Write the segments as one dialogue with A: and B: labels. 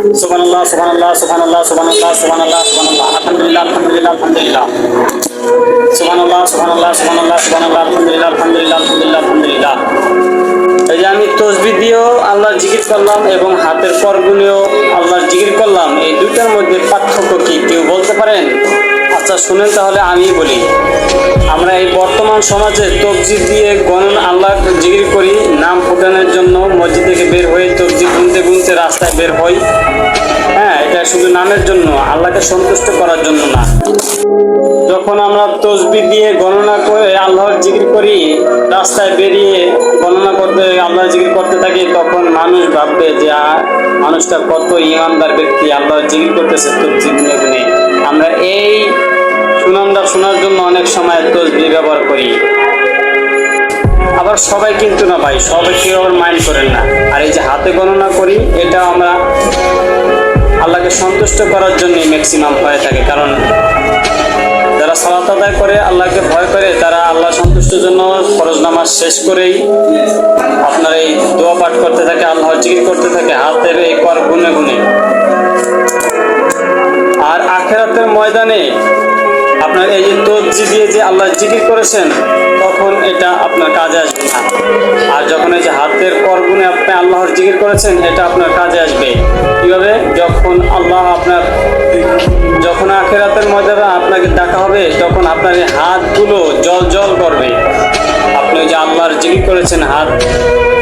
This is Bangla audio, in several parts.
A: সুবহানাল্লাহ সুবহানাল্লাহ সুবহানাল্লাহ সুবহানাল্লাহ সুবহানাল্লাহ সুবহানাল্লাহ, আলহামদুলিল্লাহ আলহামদুলিল্লাহ আলহামদুলিল্লাহ। সুবহানাল্লাহ সুবহানাল্লাহ সুবহানাল্লাহ সুবহানাল্লাহ, আলহামদুলিল্লাহ আলহামদুলিল্লাহ আলহামদুলিল্লাহ আলহামদুলিল্লাহ। এই যে আমি তসবি দিয়েও আল্লাহর জিকির করলাম এবং হাতের পরগুলিও আল্লাহর জিকির করলাম, এই দুইটার মধ্যে পার্থক্য কি কেউ বলতে পারেন? আচ্ছা শুনেন তাহলে আমি বলি। আমরা এই বর্তমান সমাজে তবজি দিয়ে গণন আল্লাহ জিকির করি, নাম ফুটানোর জন্য মসজিদ থেকে বের হয়ে রাস্তায় বের হই। হ্যাঁ এটা শুধু নামের জন্য, আল্লাহকে সন্তুষ্ট করার জন্য না। যখন আমরা তসবি দিয়ে গণনা করে আল্লাহর জিকির করি, রাস্তায় বেরিয়ে গণনা করতে, আল্লাহর জিকির করতে থাকি, তখন মানুষ ভাববে যে মানুষটা কত ইমানদার ব্যক্তি, আল্লাহর জিকির করতেছে তসবি গুনে আমরা এই সুনামটা শোনার জন্য অনেক সময় তসবি ব্যবহার করি। আবার সবাই কিন্তু না ভাই, সবাই কেউ আবার মাইন্ড করেন না। আর এই যে হাতে গণনা করি, এটা আমরা আল্লাহকে সন্তুষ্ট করার জন্যই ম্যাক্সিমাম হয়ে থাকে। কারণ যারা সালাত আদায় করে, আল্লাহকে ভয় করে, তারা আল্লাহ সন্তুষ্টের জন্য ফরজ নামাজ শেষ করেই আপনার এই দোয়া পাঠ করতে থাকে, আল্লাহর জিকির করতে থাকে, হাতের এই কর গুনে গুনে। আর আখেরাতের ময়দানে আপনার এই যে তজি দিয়ে যে আল্লাহ জিকির করেছেন, তখন এটা আপনার কাজে আসবে না। আর যখন এই যে হাতের করগুনে আপনি আল্লাহর জিকির করেছেন, এটা আপনার কাজে আসবে। কীভাবে? যখন আল্লাহ আপনার যখন আখেরাতের ময়দানে আপনাকে ডাকা হবে, তখন আপনার এই হাতগুলো জল জল করবে। আপনি যে আল্লাহর জিকির করেছেন, হাত,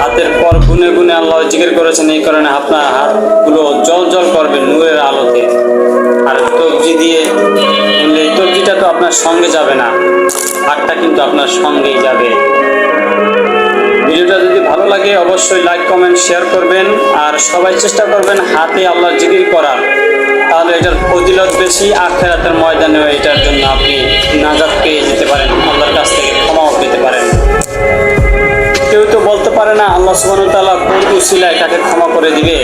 A: হাতের পর গুনে গুনে আল্লাহ জিকির করেছেন, এই কারণে আপনার হাতগুলো জল জল করবে, নূরের আলোতে আপনার সঙ্গে যাবে না। হাতটা কিন্তু আপনার সঙ্গেই যাবে। ভিডিওটা যদি ভালো লাগে, অবশ্যই লাইক কমেন্ট শেয়ার করবেন। আর সবাই চেষ্টা করবেন হাতে আল্লাহ জিকির করার। তাহলে এটার ফজিলত বেশি, আখেরাতের ময়দানেও এটার জন্য আপনি নাজাত পেয়ে যেতে পারেন, আল্লাহর কাছ থেকে ক্ষমাও পেতে পারেন। কেউ তো বলতে পারে না, আল্লাহ সুবহানাহু ওয়া তাআলা কোন উসিলায় তাকে ক্ষমা করে দিবে?